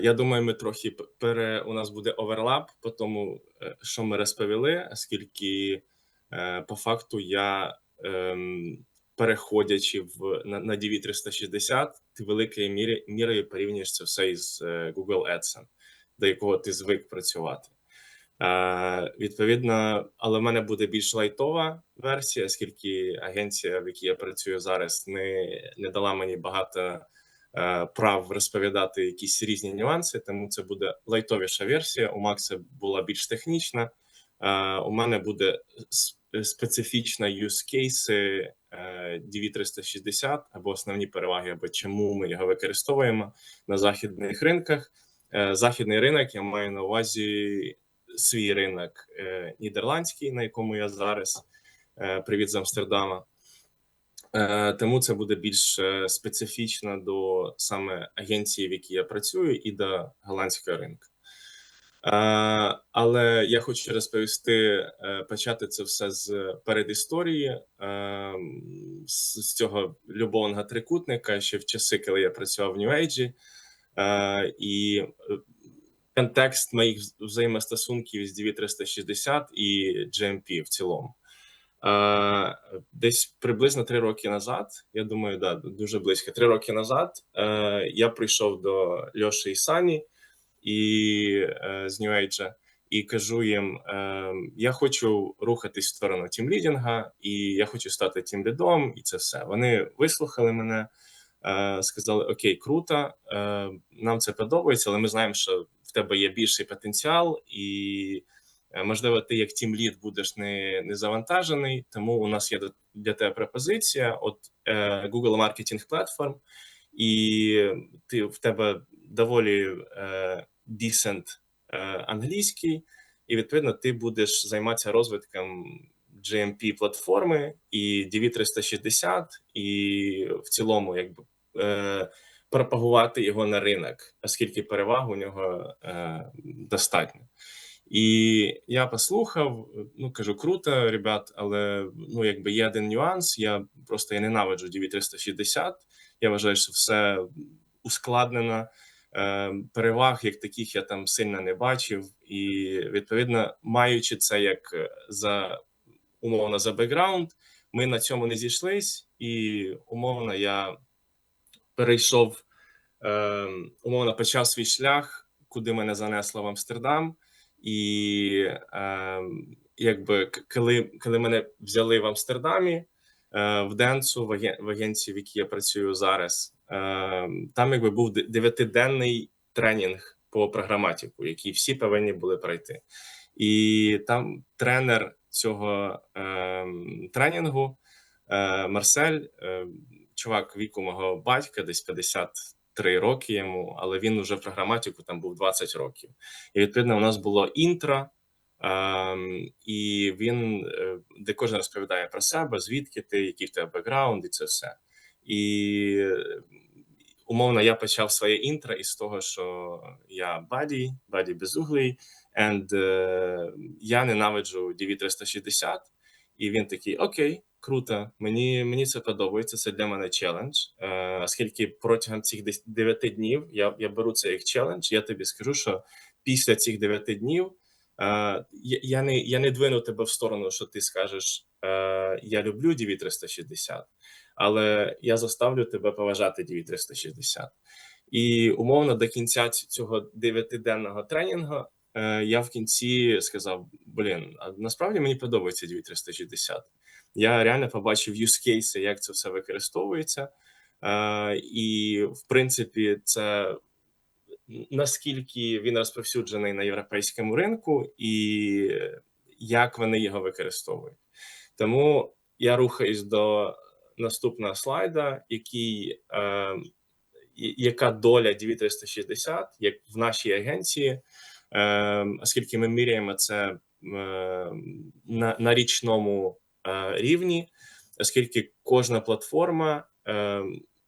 Я думаю, ми трохи пере у нас буде оверлап по тому, е, що ми розповіли, оскільки е, по факту я, ем, переходячи в на, на DV360, ти великою мірі, мірою порівнюєш це все із е, Google Ads, до якого ти звик працювати. Е, відповідно, але в мене буде більш лайтова версія, оскільки агенція, в якій я працюю зараз, не, не дала мені багато прав розповідати якісь різні нюанси, тому це буде лайтовіша версія. У Макса була більш технічна. Е, у мене буде специфічна use case е, DV360 або основні переваги, або чому ми його використовуємо на західних ринках. Е, Західний ринок я маю на увазі свій ринок е, нідерландський, на якому я зараз. Е, Привіт з Амстердама. Е, Тому це буде більш е, специфічно до саме агенції, в якій я працюю, і до голландського ринку. Е, Але я хочу розповісти, почати це все з передісторії, з цього любовного трикутника, ще в часи, коли я працював в. Е, І контекст моїх взаємостосунків з DV360 і GMP в цілому. Десь приблизно три роки назад, я думаю, да, дуже близько. Три роки назад е, я прийшов до Льоші і Сані і е, з New Age, і кажу їм: е, я хочу рухатись в сторону тімлідінга, і я хочу стати тімлідом, і це все. Вони вислухали мене, е, сказали: Окей, круто, е, нам це подобається, але ми знаємо, що в тебе є більший потенціал, і можливо, ти як тімлід будеш не, не завантажений. Тому у нас є для тебе пропозиція: от е, Google Marketing Platform, і ти в тебе доволі е, decent е, англійський, і відповідно ти будеш займатися розвитком GMP платформи і DV360, і в цілому, якби е, пропагувати його на ринок, оскільки переваг у нього е, достатньо. І я послухав, ну кажу, круто, ребят, але ну якби є один нюанс. Я просто я ненавиджу DV360. Я вважаю, що все ускладнено. Е, Переваг як таких я там сильно не бачив, і відповідно, маючи це як е, за умовно за бекграунд, ми на цьому не зійшлись, і умовно я перейшов, е, умовно почав свій шлях, куди мене занесло в Амстердам. І е, якби коли, коли мене взяли в Амстердамі е, в Денсу, в, аген, в агенції, в якій я працюю зараз, е, там якби був дев'ятиденний тренінг по програматику, який всі повинні були пройти. І там тренер цього е, тренінгу е, Марсель, е, чувак віку мого батька, десь 53 роки йому, але він уже в програматику там був 20 років. І відповідно у нас було інтро, ем, і він е, де кожен розповідає про себе, звідки ти, який в тебе бекграунд, і це все. І умовно я почав своє інтро із того, що я баді, баді безуглий, and е, я ненавиджу DV360. І він такий: Окей, круто, мені, мені це подобається. Це для мене челендж. Е, оскільки протягом цих десь 9 днів я, я беру це як челендж, я тобі скажу, що після цих 9 днів е, я, не, я не двину тебе в сторону, що ти скажеш: е, Я люблю DV360, але я заставлю тебе поважати DV360. І умовно до кінця ць- цього дев'ятиденного тренінгу е, я в кінці сказав: блін, а насправді мені подобається 2360. Я реально побачив cases, як це все використовується. Е, і в принципі, це наскільки він розповсюджений на європейському ринку, і як вони його використовують. Тому я рухаюсь до наступного слайда, який е, яка доля DV360, як в нашій агенції, е, оскільки ми міряємо це на, на річному рівні, оскільки кожна платформа, е,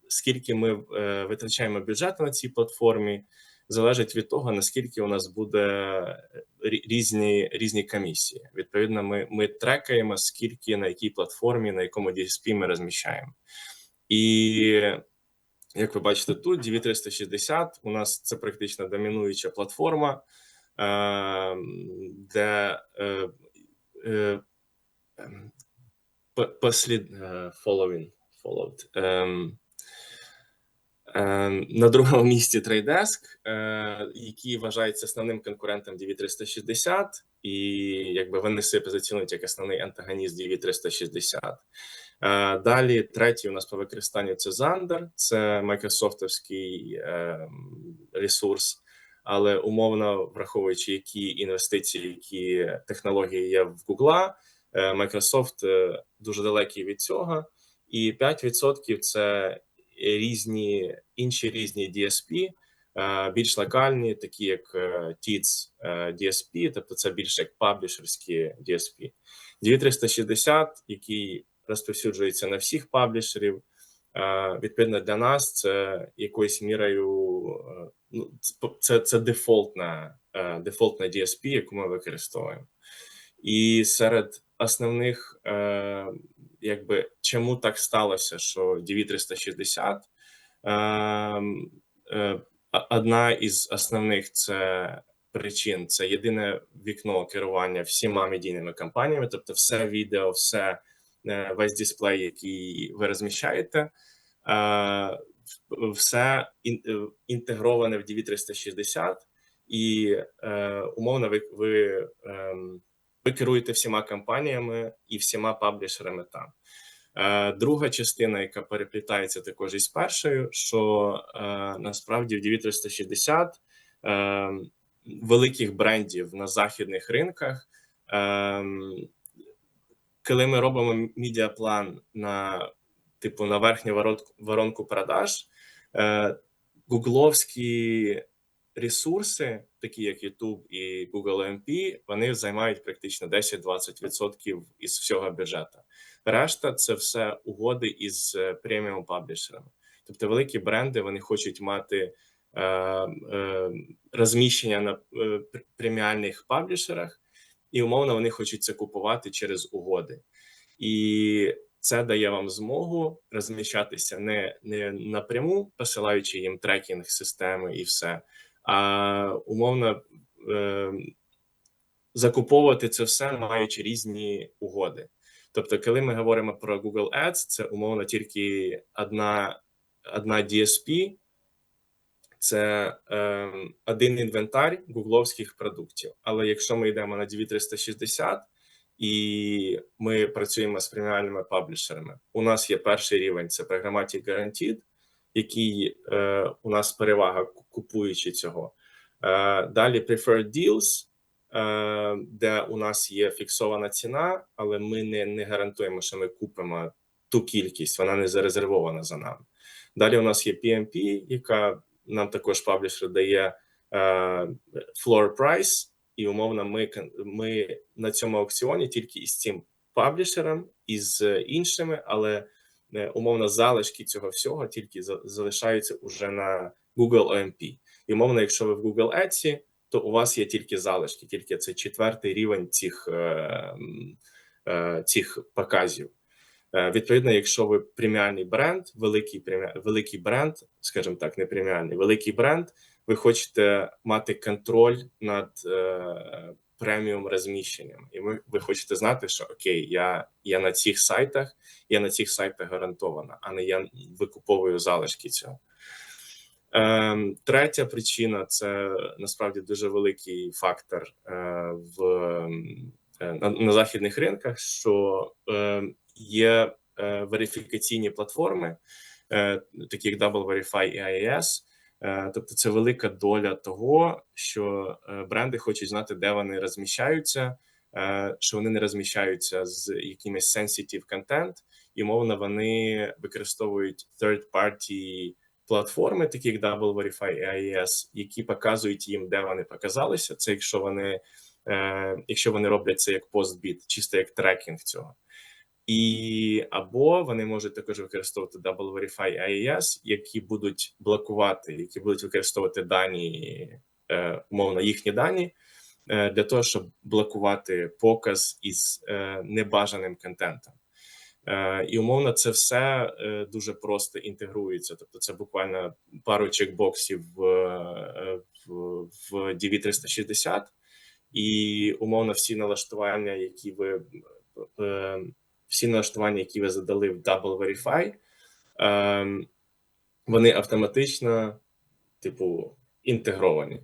скільки ми е, витрачаємо бюджету на цій платформі, залежить від того, наскільки у нас буде різні, різні комісії. Відповідно, ми, ми трекаємо, скільки на якій платформі, на якому DSP ми розміщаємо. І Як ви бачите, тут DV360 у нас це практично домінуюча платформа, е, де е, е, послід е, following, followed. Ем, ем, на другому місці TradeDesk, е, який вважається основним конкурентом DV360, і якби вони себе позиціонують як основний антагоніст DV360. Е, Далі третій у нас по використанню це Xander, це майкрософтовський е, ресурс, але умовно враховуючи, які інвестиції, які технології є в Google, Microsoft е, дуже далекий від цього, і 5% це різні інші різні DSP, е, більш локальні, такі як е, TITS е, DSP, тобто це більш як паблішерські DSP. DV360, який розповсюджується на всіх паблішерів. Е, Відповідно, для нас це якоюсь мірою е, ну, це- це, дефолтна, е, дефолтна DSP, яку ми використовуємо. І серед основних, е, якби чому так сталося, що DV360 е, е, одна із основних це причин це єдине вікно керування всіма медійними кампаніями, тобто все відео, все е, весь дисплей, який ви розміщаєте, е, все е, інтегроване в DV360, і е, умовно ви, ви, ем, ви керуєте всіма кампаніями і всіма паблішерами там. Е, Друга частина, яка переплітається також із першою, що е, насправді в DV360 е, великих брендів на західних ринках. Коли ми робимо медіаплан на типу на верхню воронку, продаж, гугловські ресурси, такі як YouTube і Google MP, вони займають практично 10-20% із всього бюджету. Решта це все угоди із е, преміум паблішерами. Тобто великі бренди вони хочуть мати е, е, розміщення на е, преміальних паблішерах, і умовно вони хочуть це купувати через угоди. І це дає вам змогу розміщатися не, не напряму, посилаючи їм трекінг системи і все, а умовно е, закуповувати це все, маючи різні угоди. Тобто, коли ми говоримо про Google Ads, це умовно тільки одна, одна DSP, це е, один інвентар гугловських продуктів. Але якщо ми йдемо на DV360 і ми працюємо з преміальними паблішерами, у нас є перший рівень це Programmatic Guaranteed, який е, у нас перевага купуючи цього. Е, далі Preferred Deals, е, де у нас є фіксована ціна, але ми не, не гарантуємо, що ми купимо ту кількість, вона не зарезервована за нами. Далі у нас є PMP, яка нам також паблішер дає е, floor price, і умовно, ми, ми на цьому аукціоні тільки із цим паблішером, і з іншими, але е, умовно залишки цього всього тільки за- залишаються уже на Google OMP. І умовно, якщо ви в Google Ads, то у вас є тільки залишки, тільки це четвертий рівень цих, е, е, цих показів. Е, Відповідно, якщо ви преміальний бренд, великий великий бренд, скажімо так, не преміальний, великий бренд, ви хочете мати контроль над е, преміум розміщенням, і ви, ви хочете знати, що окей, я, я на цих сайтах, я на цих сайтах гарантована, а не я викуповую залишки цього. Ем, третя причина це насправді дуже великий фактор е, в е, на, на західних ринках, що е, є е, верифікаційні платформи, е, такі як Double Verify і IIS. Е, Тобто, це велика доля того, що е, бренди хочуть знати, де вони розміщаються, е, що вони не розміщаються з якимось sensitive content, і мовно вони використовують third-party платформи, такі як Double Verify і IIS, які показують їм, де вони показалися. Це якщо вони, якщо вони роблять це як постбіт, чисто як трекінг цього. І або вони можуть також використовувати Double Verify IIS, які будуть блокувати, які будуть використовувати дані, е, умовно їхні дані, е, для того, щоб блокувати показ із е, небажаним контентом. І умовно, це все дуже просто інтегрується. Тобто, це буквально пару чекбоксів в, в, в DV360, і умовно всі налаштування, які ви всі налаштування, які ви задали в Double Verify, е, вони автоматично, типу, інтегровані.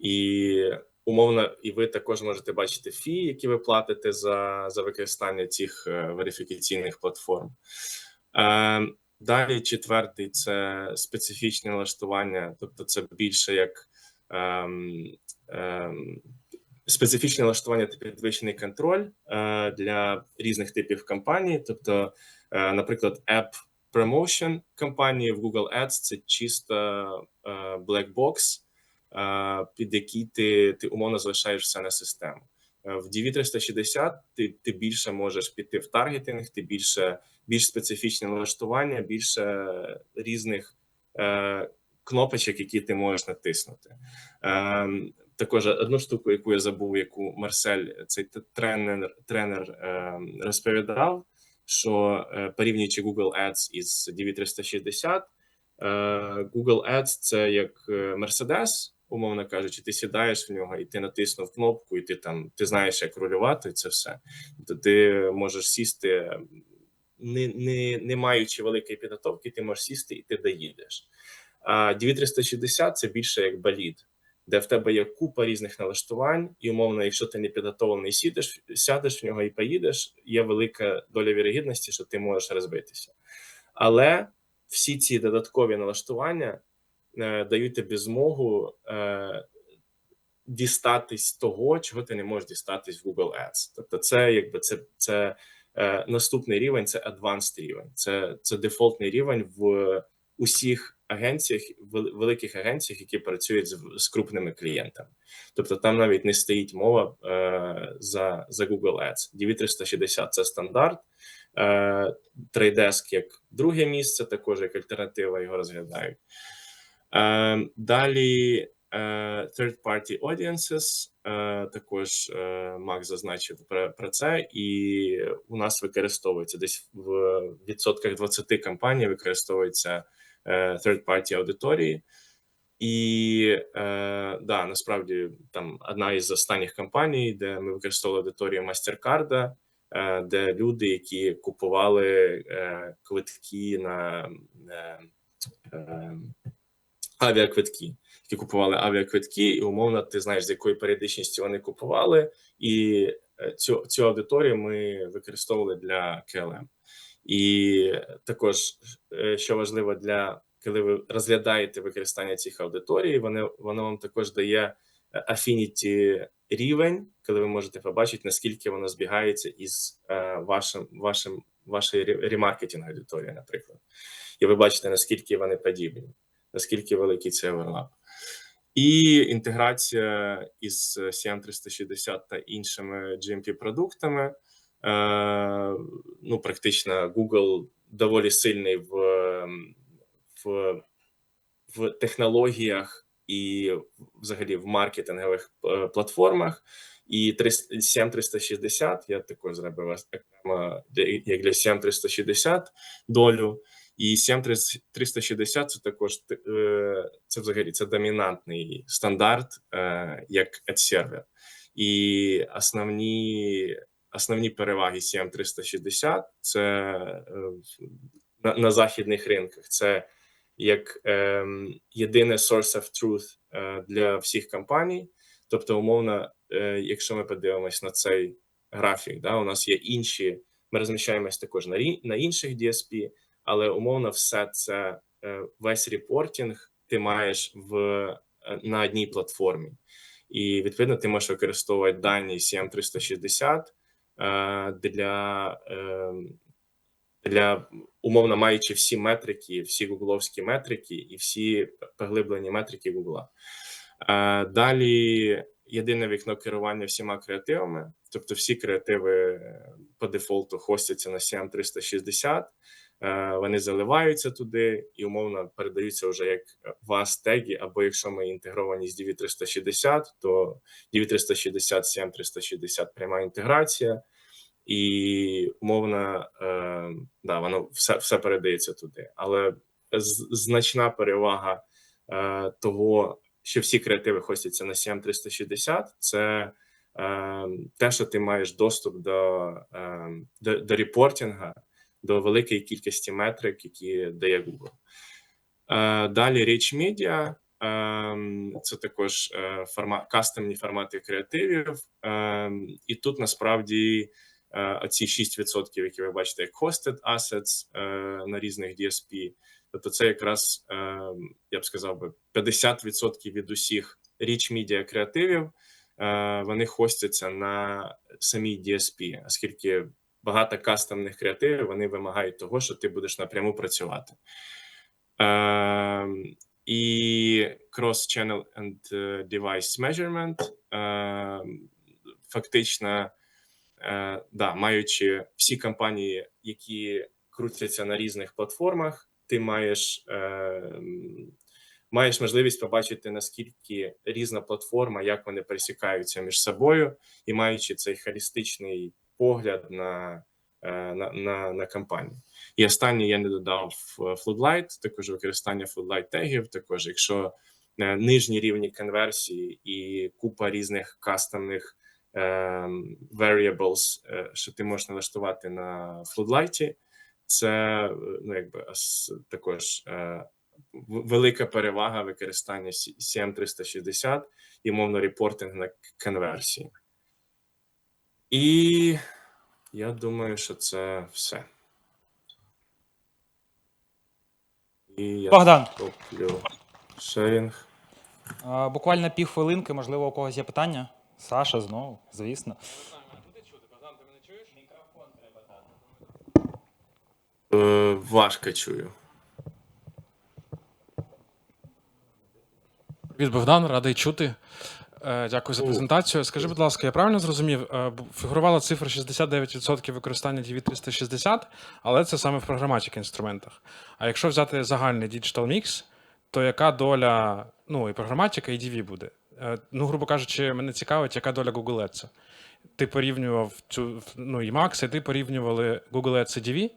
І умовно, і ви також можете бачити фі, які ви платите за за використання цих е, верифікаційних платформ. Е, Далі, четвертий це специфічне налаштування, тобто це більше як е, е, специфічне налаштування та підвищений контроль е, для різних типів кампаній. Тобто, е, наприклад, App Promotion кампанії в Google Ads це чисто е, black box, під який ти, ти умовно залишаєш все на систему. В DV360 ти ти більше можеш піти в таргетинг, ти більше більш специфічне налаштування, більше різних е, кнопочок, які ти можеш натиснути. Е, також одну штуку, яку я забув, яку Марсель, цей тренер тренер е, розповідав, що е, порівнюючи Google Ads із DV360, е, Google Ads це як Mercedes, умовно кажучи, ти сідаєш в нього і ти натиснув кнопку, і ти там ти знаєш, як рулювати це все. То ти можеш сісти, не не, не маючи великої підготовки, ти можеш сісти і ти доїдеш. А DV360 це більше як болід, де в тебе є купа різних налаштувань, і умовно, якщо ти не підготовлений, сідеш, сядеш в нього і поїдеш, є велика доля вірогідності, що ти можеш розбитися. Але всі ці додаткові налаштування е, дають тобі змогу е, дістатись того, чого ти не можеш дістатись в Google Ads. Тобто, це якби це це е, наступний рівень, це advanced рівень, це, це дефолтний рівень в усіх агенціях, великих агенціях, які працюють з, з крупними клієнтами. Тобто там навіть не стоїть мова е, за за Google Ads. DV360 – це стандарт. Е, Трейдеск як друге місце, також як альтернатива його розглядають. Е, Далі е, third-party audiences, е, також е, Макс зазначив про, це, і у нас використовується десь в відсотках 20 компаній використовується third-party аудиторії. І е, да, насправді там одна із останніх компаній, де ми використовували аудиторію MasterCard, е, де люди, які купували е, квитки на е, е, авіаквитки, які купували авіаквитки, і умовно ти знаєш, з якою періодичністю вони купували, і цю цю аудиторію ми використовували для KLM. І також, що важливо для коли ви розглядаєте використання цих аудиторій, вони воно вам також дає affinity рівень, коли ви можете побачити, наскільки воно збігається із вашим вашим вашої ремаркетинг аудиторії, наприклад, і ви бачите, наскільки вони подібні, наскільки великий це оверлап. І інтеграція із CM360 та іншими GMP-продуктами. Ну, практично Google доволі сильний в в, в технологіях і взагалі в маркетингових платформах. І 7360 я також зробив окремо як для 7360 долю. І 7360 це також це взагалі це домінантний стандарт як ad-сервер. І основні основні переваги CM360 це на, на західних ринках. Це як е, єдине source of truth е, для всіх компаній. Тобто, умовно, е, якщо ми подивимось на цей графік, да, у нас є інші. Ми розміщаємось також на на інших DSP, але умовно, все це е, весь репортінг ти маєш в е, на одній платформі, і відповідно ти можеш використовувати дані CM360 е, для е, для умовно маючи всі метрики, всі гугловські метрики і всі поглиблені метрики Гугла. Далі єдине вікно керування всіма креативами, тобто всі креативи по дефолту хостяться на CM 360, вони заливаються туди і умовно передаються вже як вас теги, або якщо ми інтегровані з DV360, то DV360, CM360 пряма інтеграція. і умовно, е, да, воно все, все передається туди. Але значна перевага е, того, що всі креативи хостяться на CM360, це е, те, що ти маєш доступ до, е, до, до репортінга, до великої кількості метрик, які дає Google. Е, Далі Media. ем, Це також е, формат, кастомні формати креативів. Ем, І тут насправді е, оці 6%, які ви бачите, як hosted assets е, на різних DSP, тобто це якраз, я б сказав би, 50% від усіх Rich Media креативів, е, вони хостяться на самій DSP, оскільки багато кастомних креативів вони вимагають того, що ти будеш напряму працювати. Ем, і Cross-Channel and е, Device Measurement. ем, Фактично, е, да, маючи всі компанії, які крутяться на різних платформах, ти маєш, ем, маєш можливість побачити, наскільки різна платформа, як вони пересікаються між собою, і маючи цей холістичний погляд на, е, на, на, на компанію. І останнє я не додав е, Floodlight, також використання Floodlight тегів. Також, якщо е, нижні рівні конверсії і купа різних кастомних variables, що ти можеш налаштувати на Floodlight, це ну, якби також велика перевага використання CM360 і мовно репортинг на конверсії. І я думаю, що це все. І я Богдан. стоплю шерінг. А, Буквально півхвилинки, можливо, у когось є питання. Саша знову, звісно. Е, важко чую. Привіт, Богдан, радий чути. Е, Дякую за презентацію. Скажи, будь ласка, я правильно зрозумів? е, Фігурувала цифра 69% використання DV360, але це саме в програматик інструментах. А якщо взяти загальний Digital Mix, то яка доля ну, і програматика, і DV буде? Е, Ну, грубо кажучи, мене цікавить, яка доля Google Ads. Ти порівнював цю ну, і Max, і ти порівнювали Google Ads і DV.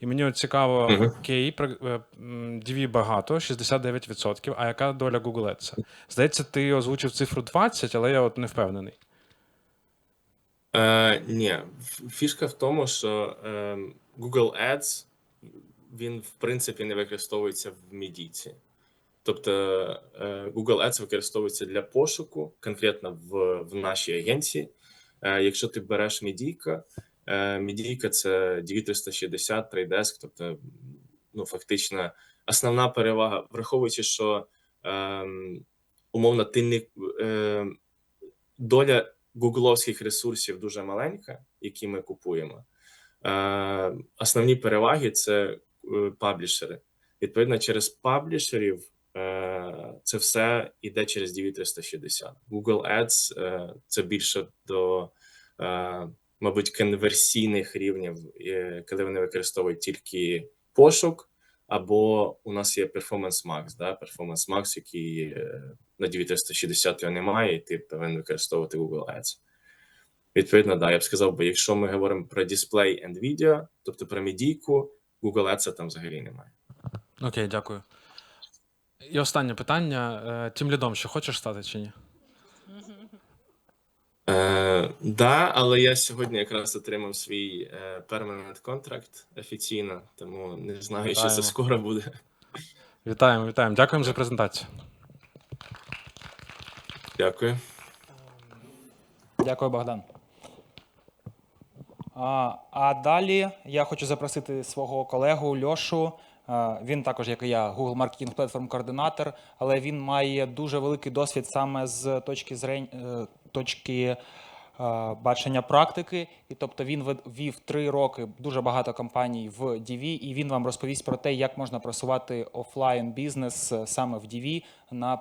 І мені от цікаво, окей, про- е, DV багато, 69%, а яка доля Google Ads? Здається, ти озвучив цифру 20, але я от не впевнений. Е, ні, фішка в тому, що е, Google Ads він в принципі не використовується в медійці. Тобто е, Google Ads використовується для пошуку, конкретно в, в нашій агенції. Е, якщо ти береш медійка, медійка це 2360, Trade тобто, ну, фактично, основна перевага, враховуючи, що е, умовно ти не е, доля гугловських ресурсів дуже маленька, які ми купуємо. Е, основні переваги це паблішери. Відповідно, через паблішерів це все йде через DV360. Google Ads е, це більше до, е, мабуть, конверсійних рівнів, е, коли вони використовують тільки пошук, або у нас є Performance Max, да? Performance Max, який е, на DV360 його немає, і ти повинен використовувати Google Ads. Відповідно, да, я б сказав, бо якщо ми говоримо про дисплей and video, тобто про медійку, Google Ads там взагалі немає. Окей, дякую. І останнє питання. Е, Тим лідом, що хочеш стати чи ні? Е, да, але я сьогодні якраз отримав свій permanent contract офіційно, тому не знаю, що це скоро буде. Вітаємо, вітаємо. Дякуємо за презентацію. Дякую. Дякую, Богдан. А, а далі я хочу запросити свого колегу Льошу. Він також, як і я, Google Marketing Platform координатор, але він має дуже великий досвід саме з точки зрень, е, точки е, бачення практики. І тобто він вів три роки дуже багато компаній в DV, і він вам розповість про те, як можна просувати офлайн бізнес е, саме в DV на